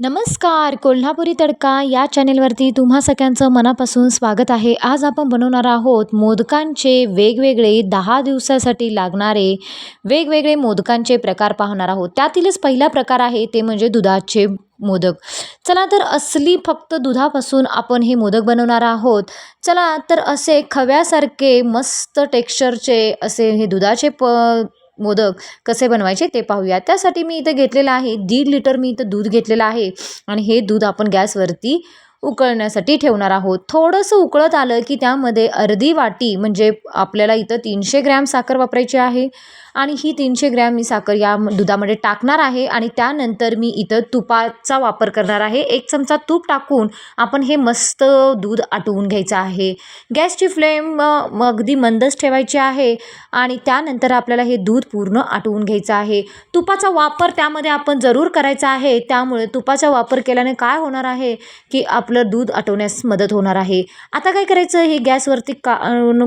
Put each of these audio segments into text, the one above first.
नमस्कार कोल्हापुरी तडका या चॅनेलवरती तुम्हा सगळ्यांचं मनापासून स्वागत आहे. आज आपण बनवणार आहोत मोदकांचे वेगवेगळे दहा दिवसासाठी लागणारे वेगवेगळे मोदकांचे प्रकार पाहणार आहोत. त्यातीलच पहिला प्रकार आहे ते म्हणजे दुधाचे मोदक. चला तर असली फक्त दुधापासून आपण हे मोदक बनवणार आहोत. चला तर असे खव्यासारखे मस्त टेक्स्चरचे असे हे दुधाचे प मोदक कसे बनवायचे ते पाहूया. त्यासाठी मी इथं घेतलेलं आहे दीड लिटर मी इथं दूध घेतलेलं आहे. आणि हे दूध आपण गॅसवरती उकळण्यासाठी ठेवणार आहोत. थोडंसं उकळत आलं की त्यामध्ये अर्धी वाटी म्हणजे आपल्याला इथं तीनशे ग्रॅम साखर वापरायची आहे. आणि ही तीनशे ग्रॅम मी साखर या दुधामध्ये टाकणार आहे आणि त्यानंतर मी इथं तुपाचा वापर करणार आहे. एक चमचा तूप टाकून आपण हे मस्त दूध आटवून घ्यायचं आहे. गॅसची फ्लेम अगदी मंदच ठेवायची आहे आणि त्यानंतर आपल्याला हे दूध पूर्ण आटवून घ्यायचं आहे. तुपाचा वापर त्यामध्ये आपण जरूर करायचा आहे. त्यामुळे तुपाचा वापर केल्याने काय होणार आहे की आपलं दूध आटवण्यास मदत होणार आहे. आता काय करायचं? हे गॅसवरती का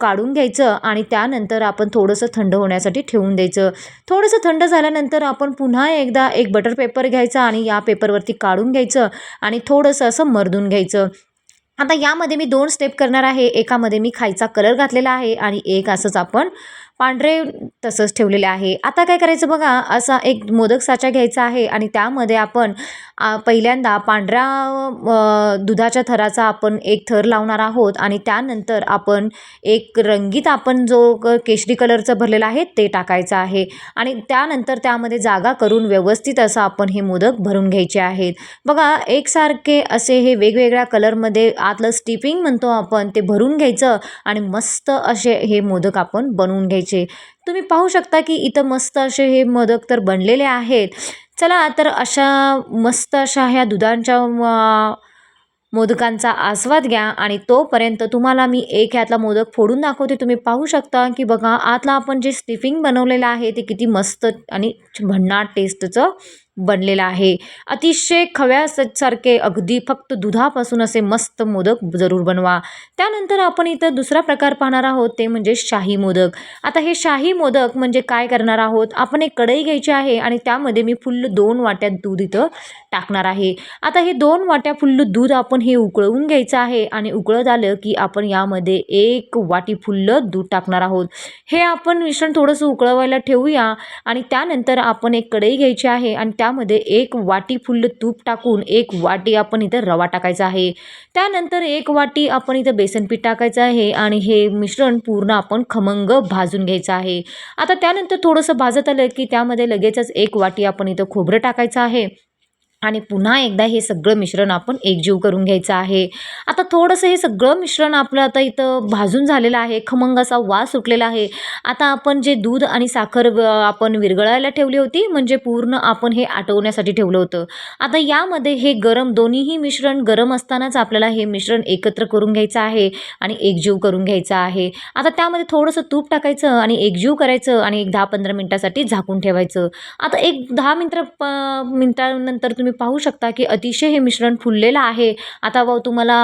काढून घ्यायचं आणि त्यानंतर आपण थोडंसं थंड होण्यासाठी ठेवून द्यायचं. थोडंसं थंड झाल्यानंतर आपण पुन्हा एकदा एक बटर पेपर घ्यायचा आणि या पेपरवरती काढून घ्यायचं आणि थोडंसं असं मर्दून घ्यायचं. आता यामध्ये मी दोन स्टेप करणार आहे. एकामध्ये मी खायचा कलर घातलेला आहे आणि एक असंच आपण पांढरे तसंच ठेवलेले आहे. आता काय करायचं बघा असा एक मोदक साचा घ्यायचा आहे आणि त्यामध्ये आपण पहिल्यांदा पांढऱ्या दुधाच्या थराचा आपण एक थर लावणार आहोत आणि त्यानंतर आपण एक रंगीत आपण जो केशरी कलरचं भरलेला आहे ते टाकायचं आहे. आणि त्यानंतर त्यामध्ये जागा करून व्यवस्थित असं आपण हे मोदक भरून घ्यायचे आहेत. बघा एकसारखे असे हे वेगवेगळ्या कलरमध्ये आतलं स्टिपिंग म्हणतो आपण ते भरून घ्यायचं आणि मस्त असे हे मोदक आपण बनवून घ्यायचे तुम्ही पाहू शकता की इथं मस्त असे हे मोदक तर बनलेले आहेत. चला तर अशा मस्त अशा ह्या दुधांच्या मोदकांचा आस्वाद घ्या आणि तोपर्यंत तुम्हाला मी एक ह्यातला मोदक फोडून दाखवते. तुम्ही पाहू शकता की बघा आतला आपण जे स्टिफिंग बनवलेलं आहे ते किती मस्त आणि भन्नाट टेस्टचं बनलेला आहे. अतिशय खव्यासारखे अगदी फक्त दुधापासून असे मस्त मोदक जरूर बनवा. त्यानंतर आपण इथं दुसरा प्रकार पाहणार आहोत ते म्हणजे शाही मोदक. आता हे शाही मोदक म्हणजे काय करणार आहोत? आपण एक कढई घ्यायची आहे आणि त्यामध्ये मी फुल्ल दोन वाट्यात दूध इथं टाकणार आहे. आता हे दोन वाट्या फुल्ल दूध आपण हे उकळवून घ्यायचं आहे आणि उकळत आलं की आपण यामध्ये एक वाटी फुल्ल दूध टाकणार आहोत. हे आपण मिश्रण थोडंसं उकळवायला ठेवूया आणि त्यानंतर आपण एक कढई घ्यायची आहे आणि त्या त्यामध्ये एक वाटी फुल्ल तूप टाकून एक वाटी आपण इथं रवा टाकायचा आहे. त्यानंतर एक वाटी आपण इथं बेसनपीठ टाकायचं आहे आणि हे मिश्रण पूर्ण आपण खमंग भाजून घ्यायचं आहे. आता त्यानंतर थोडंसं भाजत आलं की त्यामध्ये लगेचच एक वाटी आपण इथं खोबरं टाकायचं आहे. आणि पुन्हा एकदा हे सगळं मिश्रण आपण एकजीव करून घ्यायचं आहे. आता थोडंसं हे सगळं मिश्रण आपलं आता इथं भाजून झालेलं आहे. खमंग असा वास सुटलेला आहे. आता आपण जे दूध आणि साखर आपण विरघळायला ठेवली होती म्हणजे पूर्ण आपण हे आटवण्यासाठी ठेवलं होतं. आता यामध्ये हे गरम दोन्हीही मिश्रण गरम असतानाच आपल्याला हे मिश्रण एकत्र करून घ्यायचं आहे आणि एकजीव करून घ्यायचं आहे. आता त्यामध्ये थोडंसं तूप टाकायचं आणि एकजीव करायचं आणि एक दहा पंधरा मिनटासाठी झाकून ठेवायचं. आता एक दहा मिनटं प मिनटानंतर तुम्ही तुम्ही पाहू शकता की अतिशय हे मिश्रण फुललेलं आहे. आता व तुम्हाला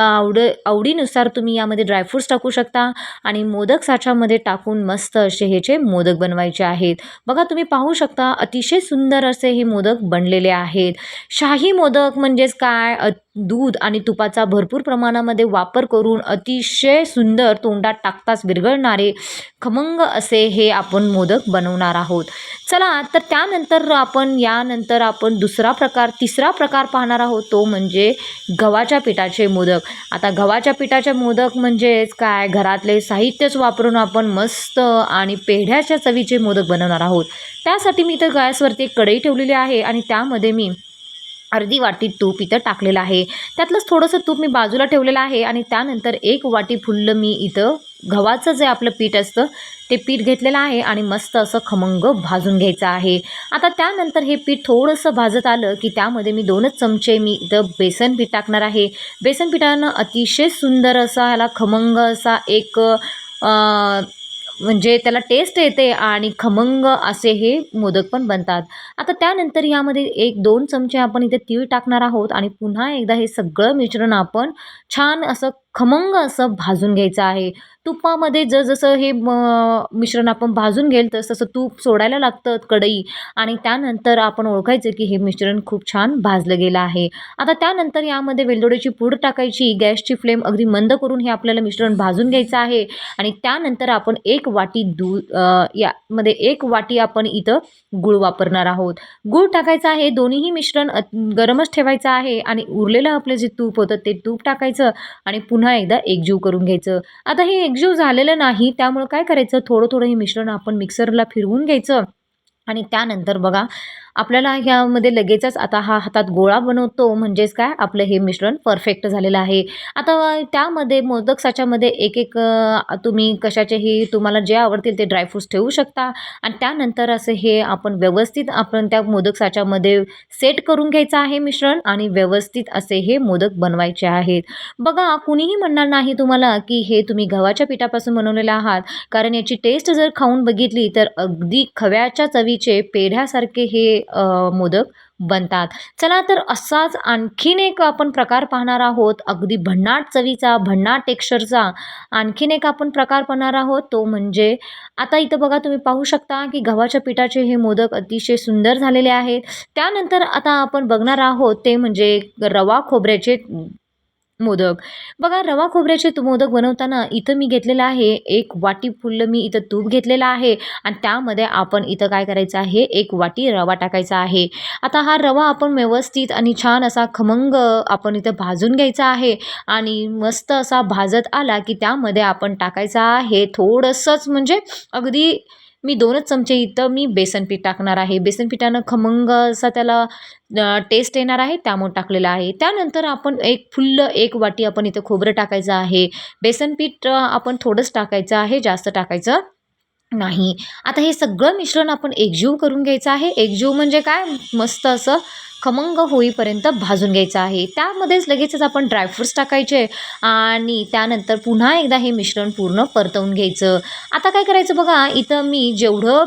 आवड आवडीनुसार तुम्ही यामध्ये ड्रायफ्रूट्स टाकू शकता आणि मोदक साच्यामध्ये टाकून मस्त असे ह्याचे मोदक बनवायचे आहेत. बघा तुम्ही पाहू शकता अतिशय सुंदर असे हे मोदक बनलेले आहेत. शाही मोदक म्हणजेच काय? दूध आणि तुपाचा भरपूर प्रमाणामध्ये वापर करून अतिशय सुंदर तोंडात टाकताच विरघळणारे खमंग असे हे आपण मोदक बनवणार आहोत. चला तर त्यानंतर आपण यानंतर आपण दुसरा प्रकार प्रकार तिसरा प्रकार पाहणार आहोत तो म्हणजे गव्हाच्या पिठाचे मोदक. आता गव्हाच्या पिठाचे मोदक म्हणजेच काय? घरातले साहित्यच वापरून आपण मस्त आणि पेढ्याच्या चवीचे मोदक बनवणार आहोत. त्यासाठी मी इथं गॅसवरती एक कढई ठेवलेली आहे आणि त्यामध्ये मी अर्धी वाटी तूप इथं टाकलेलं आहे. त्यातलंच थोडंसं तूप मी बाजूला ठेवलेलं आहे आणि त्यानंतर एक वाटी फुल्लं मी इथं गव्हाचं जे आपलं पीठ असतं ते पीठ घेतलेलं आहे आणि मस्त असं खमंग भाजून घ्यायचं आहे. आता त्यानंतर हे पीठ थोडंसं भाजत आलं की त्यामध्ये मी दोनच चमचे मी इथं बेसन पीठ टाकणार आहे. बेसन पिठानं अतिशय सुंदर असा ह्याला खमंग असा एक म्हणजे त्याला टेस्ट येते आणि खमंग असे हे मोदक पण बनतात. आता त्यानंतर यामध्ये एक दोन चमचे आपण इथे तीळ टाकणार आहोत आणि पुन्हा एकदा हे सगळं मिश्रण आपण छान असं खमंग असं भाजून घ्यायचं आहे. तुपामध्ये जसजसं हे म मिश्रण आपण भाजून घेईल तसं तसं तूप सोडायला लागतं कढई. आणि त्यानंतर आपण ओळखायचं की हे मिश्रण खूप छान भाजलं गेलं आहे. आता त्यानंतर यामध्ये वेलदोड्याची पूड टाकायची गॅसची फ्लेम अगदी मंद करून हे आपल्याला मिश्रण भाजून घ्यायचं आहे. आणि त्यानंतर आपण एक वाटी दूध यामध्ये एक वाटी आपण इथं गूळ वापरणार आहोत. गूळ टाकायचं आहे दोन्हीही मिश्रण गरमच ठेवायचं आहे. आणि उरलेलं आपलं जे तूप होतं ते तूप टाकायचं आणि पुन्हा पुन्हा एकदा एकजीव करून घ्यायचं. आता हे एकजीव झालेलं नाही त्यामुळं काय करायचं? थोडं थोडं हे मिश्रण आपण मिक्सरला फिरवून घ्यायचं. आणि त्यानंतर बघा आपल्याला ह्यामध्ये लगेचच आता हा हातात गोळा बनवतो. म्हणजेच काय? आपलं हे मिश्रण परफेक्ट झालेलं आहे. आता त्यामध्ये मोदक साच्यामध्ये एक एक तुम्ही कशाचेही तुम्हाला जे आवडतील ते ड्रायफ्रूट्स ठेवू शकता. आणि त्यानंतर असं हे आपण व्यवस्थित आपण त्या मोदक साच्यामध्ये सेट करून घ्यायचं आहे मिश्रण आणि व्यवस्थित असे हे मोदक बनवायचे आहेत. बघा कुणीही म्हणणार नाही तुम्हाला की हे तुम्ही गव्हाच्या पिठापासून बनवलेले आहात. कारण याची टेस्ट जर खाऊन बघितली तर अगदी खव्याच्या चवीचे पेढ्यासारखे हे मोदक बनतात. चला तर असाच आणखीन एक आपण प्रकार पाहणार आहोत. अगदी भन्नाट चवीचा भन्नाट टेक्स्चरचा आणखीन एक आपण प्रकार पाहणार आहोत. तो म्हणजे आता इथं बघा तुम्ही पाहू शकता की गव्हाच्या पिठाचे हे मोदक अतिशय सुंदर झालेले आहेत. त्यानंतर आता आपण बघणार आहोत ते म्हणजे रवा खोबऱ्याचे मोदक. बघा रवा खोबऱ्याचे तू मोदक बनवताना इथं मी घेतलेलं आहे एक वाटी फुल्ल मी इथं तूप घेतलेलं आहे आणि त्यामध्ये आपण इथं काय करायचं आहे एक वाटी रवा टाकायचा आहे. आता हा रवा आपण व्यवस्थित आणि छान असा खमंग आपण इथं भाजून घ्यायचा आहे आणि मस्त असा भाजत आला की त्यामध्ये आपण टाकायचा आहे थोडंसंच म्हणजे अगदी मी दोनच चमचे इथं मी बेसन पीठ टाकणार आहे. बेसन पिठानं खमंग असा त्याला टेस्ट येणार आहे त्यामुळे टाकलेला आहे. त्यानंतर आपण एक फुल्ल एक वाटी आपण इथं खोबरं टाकायचं आहे. बेसन पीठ आपण थोडंच टाकायचं आहे जास्त टाकायचं नाही. आता हे सगळं मिश्रण आपण एकजीव करून घ्यायचं आहे. एकजीव म्हणजे काय? मस्त असं खमंग होईपर्यंत भाजून घ्यायचं आहे. त्यामध्येच लगेचच आपण ड्रायफ्रूट्स टाकायचे आणि त्यानंतर पुन्हा एकदा हे मिश्रण पूर्ण परतवून घ्यायचं. आता काय करायचं बघा इथं मी जेवढं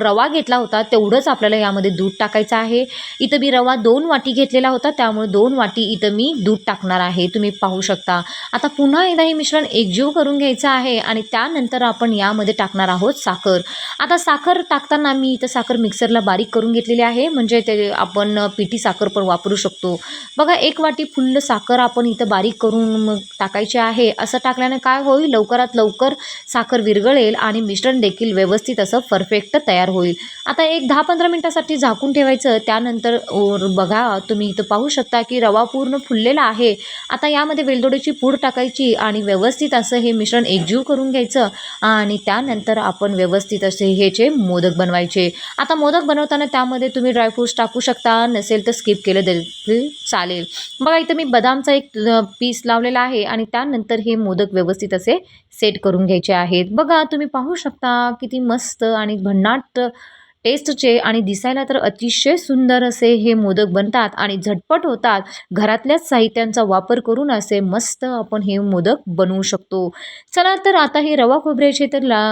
रवा घेतला होता तेवढंच आपल्याला यामध्ये दूध टाकायचं आहे. इथं मी रवा दोन वाटी घेतलेला होता त्यामुळे दोन वाटी इथं मी दूध टाकणार आहे. तुम्ही पाहू शकता. आता पुन्हा एकदा हे मिश्रण एकजीव करून घ्यायचं आहे आणि त्यानंतर आपण यामध्ये टाकणार आहोत साखर. आता साखर टाकताना मी इथं साखर मिक्सरला बारीक करून घेतलेली आहे. म्हणजे ते आपण पिठी साखर पण वापरू शकतो. बघा एक वाटी फुल्ल साखर आपण इथं बारीक करून मग टाकायची आहे. असं टाकल्याने काय होईल? लवकरात लवकर साखर विरघळेल आणि मिश्रण देखील व्यवस्थित असं परफेक्ट तयार होईल. आता एक दहा पंधरा मिनटासाठी झाकून ठेवायचं. त्यानंतर ओर बघा तुम्ही इथं पाहू शकता की रवा पूर्ण फुललेला आहे. आता यामध्ये वेलदोडीची पूड टाकायची आणि व्यवस्थित असं हे मिश्रण एकजीव करून घ्यायचं आणि त्यानंतर आपण व्यवस्थित असे ह्याचे मोदक बनवायचे. आता मोदक बनवताना त्यामध्ये तुम्ही ड्रायफ्रूट्स टाकू शकता नसेल तर स्किप केलं तरी चालेल. बघा इथं मी बदामचा एक पीस लावलेला आहे आणि त्यानंतर हे मोदक व्यवस्थित असे सेट करून घ्यायचे आहेत. बघा तुम्ही पाहू शकता किती मस्त आणि भन्नाट टेस्टचे आणि दिसायला तर अतिशय सुंदर असे हे मोदक बनतात आणि झटपट होतात. घरातल्याच साहित्यांचा वापर करून असे मस्त आपण हे मोदक बनवू शकतो. चला तर आता हे रवा खोबऱ्याचे तर ला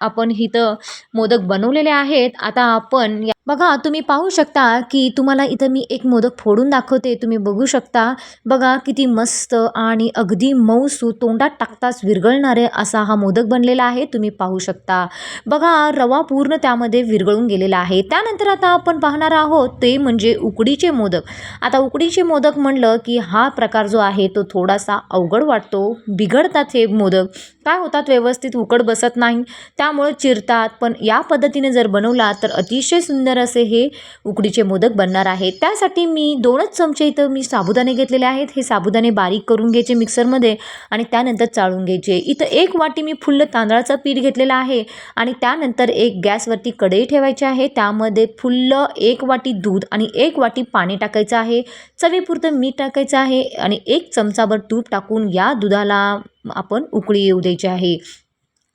आपण इथं मोदक बनवलेले आहेत. आता आपण या- बघा तुम्ही पाहू शकता की तुम्हाला इथं मी एक मोदक फोडून दाखवते. तुम्ही बघू शकता. बघा किती मस्त आणि अगदी मऊसू तोंडात टाकताच विरघळणारे असा हा मोदक बनलेला आहे. तुम्ही पाहू शकता. बघा रवा पूर्ण त्यामध्ये विरघळून गेलेला आहे. त्यानंतर आता आपण पाहणार आहोत ते म्हणजे उकडीचे मोदक. आता उकडीचे मोदक म्हणलं की हा प्रकार जो आहे तो थोडासा अवघड वाटतो. बिघडतात हे मोदक. काय होतात? व्यवस्थित उकड बसत नाही. त्यामुळं चिरतात. पण या पद्धतीने जर बनवला तर अतिशय सुंदर असे हे उकडीचे मोदक बनणार आहेत. त्यासाठी मी दोनच चमचे इथं मी साबुदाणे घेतलेले आहेत. हे साबुदाणे बारीक करून घ्यायचे मिक्सरमध्ये आणि त्यानंतर चाळून घ्यायचे. इथं एक वाटी मी फुल्ल तांदळाचं पीठ घेतलेलं आहे आणि त्यानंतर एक गॅसवरती कढई ठेवायची आहे. त्यामध्ये फुल्ल एक वाटी दूध आणि एक वाटी पाणी टाकायचं आहे. चवीपुरतं मीठ टाकायचं आहे आणि एक चमचाभर तूप टाकून या दुधाला आपण उकळी येऊ द्यायची आहे.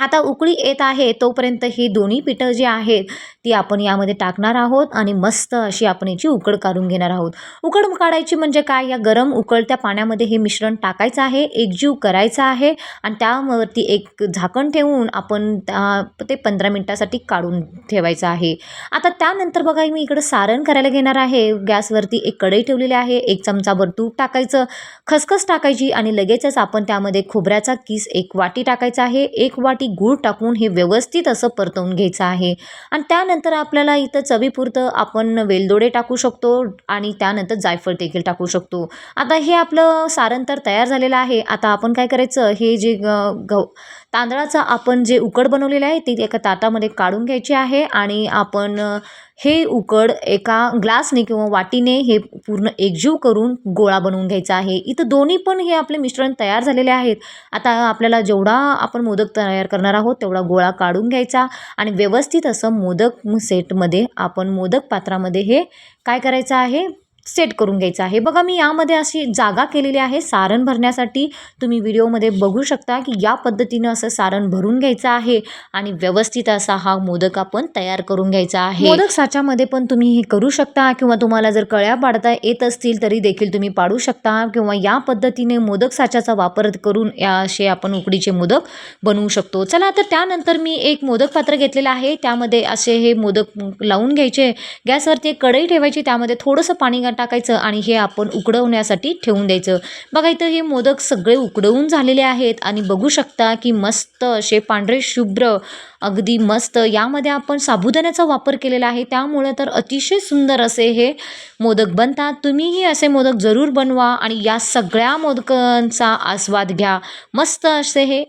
आता उकळी येत आहे तोपर्यंत ही दोन्ही पिठं जी आहेत ती आपण यामध्ये टाकणार आहोत आणि मस्त अशी आपण याची उकड काढून घेणार आहोत. उकड काढायची म्हणजे काय? या गरम उकळत्या पाण्यामध्ये हे मिश्रण टाकायचं आहे एकजीव करायचं आहे आणि त्यावरती एक झाकण ठेवून आपण त्या- ते पंधरा मिनटासाठी काढून ठेवायचं आहे. आता त्यानंतर बघा मी इकडं सारण करायला घेणार आहे. गॅसवरती एक कढई ठेवलेली आहे एक चमचाभर तूप टाकायचं. खसखस टाकायची आणि लगेचच आपण त्यामध्ये खोबऱ्याचा किस एक वाटी टाकायचा आहे. एक वाटी गूळ टाकून हे व्यवस्थित असं परतवून घ्यायचं आहे. आणि त्यानंतर आपल्याला इथं चवीपुरतं आपण वेलदोडे टाकू शकतो आणि त्यानंतर जायफळ देखील टाकू शकतो. आता हे आपलं सारण तर तयार झालेलं आहे. आता आपण काय करायचं? हे जे ग गव तांदळाचं आपण जे उकड बनवलेलं आहे ती एका ताटामध्ये काढून घ्यायची आहे आणि आपण हे उकड एका ग्लासने किंवा वाटीने हे पूर्ण एकजीव करून गोळा बनवून घ्यायचा आहे. इथं दोन्ही पण हे आपले मिश्रण तयार झालेले आहेत. आता आपल्याला जेवढा आपण मोदक तयार करणार आहोत तेवढा गोळा काढून घ्यायचा आणि व्यवस्थित असं मोदक सेटमध्ये आपण मोदक पात्रामध्ये हे काय करायचं आहे सेट करून घ्यायचं आहे. बघा मी यामध्ये अशी जागा केलेली आहे सारण भरण्यासाठी. तुम्ही व्हिडिओमध्ये बघू शकता की या पद्धतीनं असं सारण भरून घ्यायचं आहे आणि व्यवस्थित असा हा मोदक आपण तयार करून घ्यायचा आहे. मोदक साच्यामध्ये पण तुम्ही हे करू शकता किंवा तुम्हाला जर कळ्या पाडता येत असतील तरी देखील तुम्ही पाडू शकता किंवा या पद्धतीने मोदक साच्याचा वापर करून या असे आपण उकडीचे मोदक बनवू शकतो. चला तर त्यानंतर मी एक मोदक पात्र घेतलेलं आहे. त्यामध्ये असे हे मोदक लावून घ्यायचे. गॅसवरती एक कढई ठेवायची. त्यामध्ये थोडंसं पाणी टाकायचं आणि हे आपण उकडवण्यासाठी ठेवून द्यायचं. बघा इथं हे मोदक सगळे उकडवून झालेले आहेत आणि बघू शकता की मस्त असे पांढरे शुभ्र अगदी मस्त. यामध्ये आपण साबुदाण्याचा वापर केलेला आहे. त्यामुळे तर अतिशय सुंदर असे हे मोदक बनतात. तुम्हीही असे मोदक जरूर बनवा आणि या सगळ्या मोदकांचा आस्वाद घ्या. मस्त असे हे